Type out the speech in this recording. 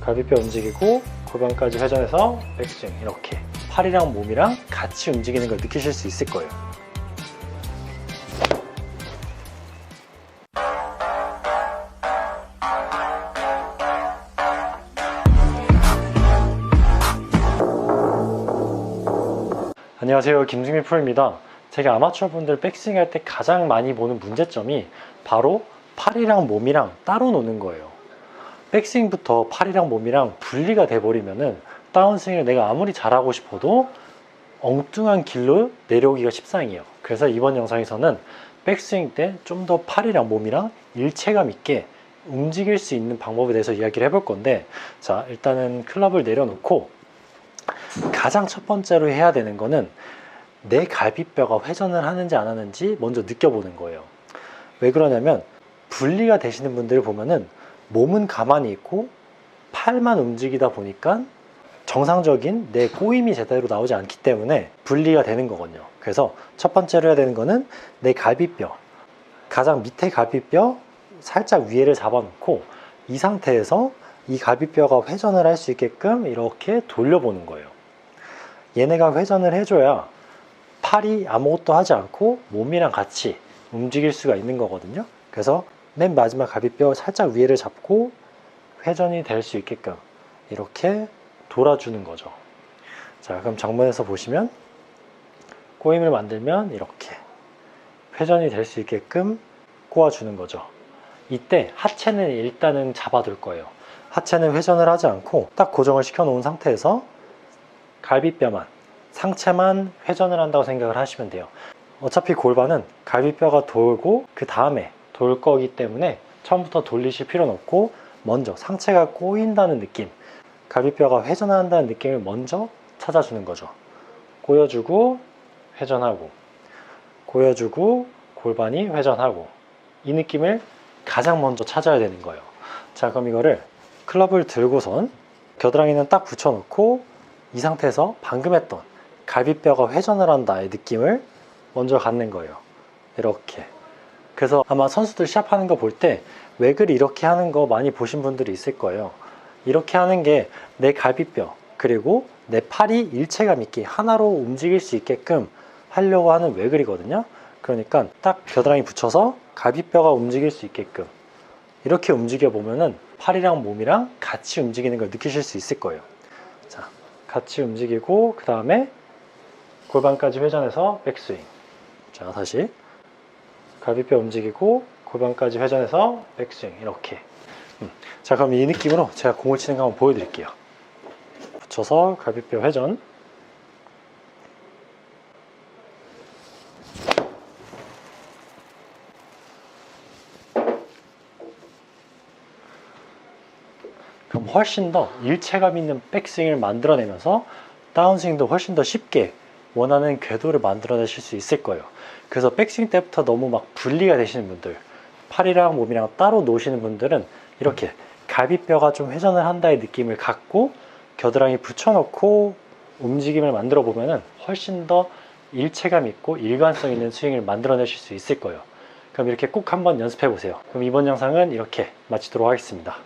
갈비뼈 움직이고 골반까지 회전해서 백스윙 이렇게 팔이랑 몸이랑 같이 움직이는 걸 느끼실 수 있을 거예요. 안녕하세요. 김승민 프로입니다. 제가 아마추어 분들 백스윙 할 때 가장 많이 보는 문제점이 바로 팔이랑 몸이랑 따로 노는 거예요 백스윙부터 팔이랑 몸이랑 분리가 돼버리면은 다운스윙을 내가 아무리 잘하고 싶어도 엉뚱한 길로 내려오기가 십상이에요 그래서 이번 영상에서는 백스윙 때 좀 더 팔이랑 몸이랑 일체감 있게 움직일 수 있는 방법에 대해서 이야기를 해볼 건데 자 일단은 클럽을 내려놓고 가장 첫 번째로 해야 되는 거는 내 갈비뼈가 회전을 하는지 안 하는지 먼저 느껴보는 거예요. 왜 그러냐면 분리가 되시는 분들을 보면은 몸은 가만히 있고 팔만 움직이다 보니까 정상적인 내 꼬임이 제대로 나오지 않기 때문에 분리가 되는 거거든요. 그래서 첫 번째로 해야 되는 거는 내 갈비뼈, 가장 밑에 갈비뼈 살짝 위에를 잡아놓고 이 상태에서 이 갈비뼈가 회전을 할 수 있게끔 이렇게 돌려보는 거예요. 얘네가 회전을 해줘야 팔이 아무것도 하지 않고 몸이랑 같이 움직일 수가 있는 거거든요. 그래서 맨 마지막 갈비뼈 살짝 위에를 잡고 회전이 될 수 있게끔 이렇게 돌아주는 거죠. 자, 그럼 정면에서 보시면 꼬임을 만들면 이렇게 회전이 될 수 있게끔 꼬아주는 거죠. 이때 하체는 일단은 잡아둘 거예요. 하체는 회전을 하지 않고 딱 고정을 시켜 놓은 상태에서 갈비뼈만 상체만 회전을 한다고 생각을 하시면 돼요. 어차피 골반은 갈비뼈가 돌고 그 다음에 돌 거기 때문에 처음부터 돌리실 필요는 없고 먼저 상체가 꼬인다는 느낌, 갈비뼈가 회전한다는 느낌을 먼저 찾아주는 거죠. 꼬여주고 회전하고 꼬여주고 골반이 회전하고 이 느낌을 가장 먼저 찾아야 되는 거예요. 자, 그럼 이거를 클럽을 들고선 겨드랑이는 딱 붙여놓고 이 상태에서 방금 했던 갈비뼈가 회전을 한다의 느낌을 먼저 갖는 거예요. 이렇게. 그래서 아마 선수들 시합하는 거 볼때 웨글 이렇게 하는 거 많이 보신 분들이 있을 거예요. 이렇게 하는 게 내 갈비뼈 그리고 내 팔이 일체감 있게 하나로 움직일 수 있게끔 하려고 하는 웨글이거든요. 그러니까 딱 겨드랑이 붙여서 갈비뼈가 움직일 수 있게끔 이렇게 움직여 보면은 팔이랑 몸이랑 같이 움직이는 걸 느끼실 수 있을 거예요. 자, 같이 움직이고 그 다음에 골반까지 회전해서 백스윙. 자, 다시 갈비뼈 움직이고 골반까지 회전해서 백스윙 이렇게. 음. 자, 그럼 이 느낌으로 제가 공을 치는 거 한번 보여드릴게요. 붙여서 갈비뼈 회전. 그럼 훨씬 더 일체감 있는 백스윙을 만들어내면서 다운스윙도 훨씬 더 쉽게 원하는 궤도를 만들어내실 수 있을 거예요. 그래서 백스윙 때부터 너무 막 분리가 되시는 분들, 팔이랑 몸이랑 따로 노시는 분들은 이렇게 갈비뼈가 좀 회전을 한다의 느낌을 갖고 겨드랑이 붙여놓고 움직임을 만들어 보면은 훨씬 더 일체감 있고 일관성 있는 스윙을 만들어내실 수 있을 거예요. 그럼 이렇게 꼭 한번 연습해 보세요. 그럼 이번 영상은 이렇게 마치도록 하겠습니다.